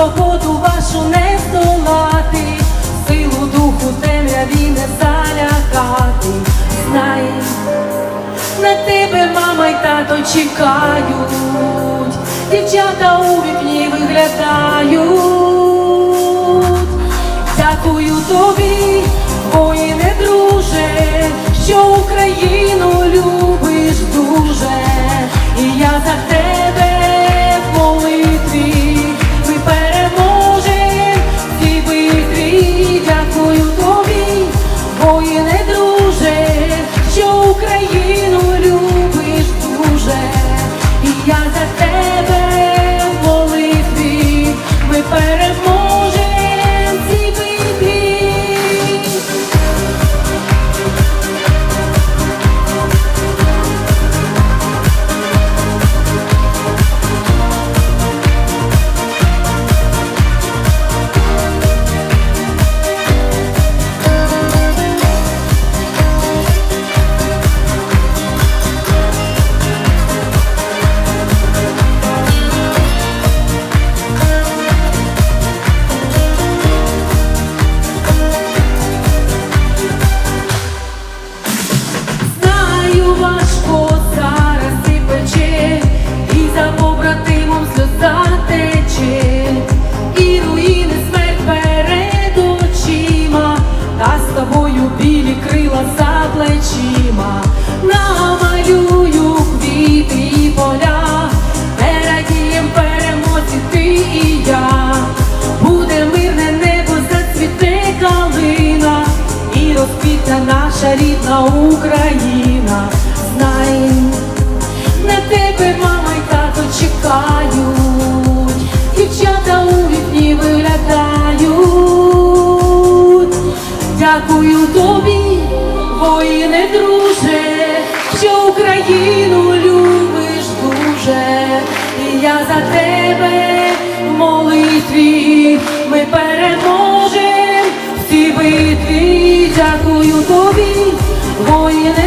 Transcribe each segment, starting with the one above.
свободу вашу не здолати, силу духу темряві не залякати. Знай, на тебе мама й тато чекають, дівчата у вікні виглядають, дякую тобі. Плечима, намалюю квіти і поля, передієм перемоці ти і я, буде мирне небо, зацвіте калина. І розквітне наша рідна Україна. Знай, на тебе мама й тато чекають, дівчата у вікні виглядають. Дякую Україну любиш дуже, і я за тебе в молитві ми переможем в цій битві. Дякую тобі, воїне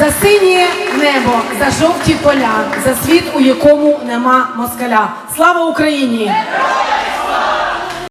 За синє небо, за жовті поля, за світ, у якому нема москаля. Слава Україні!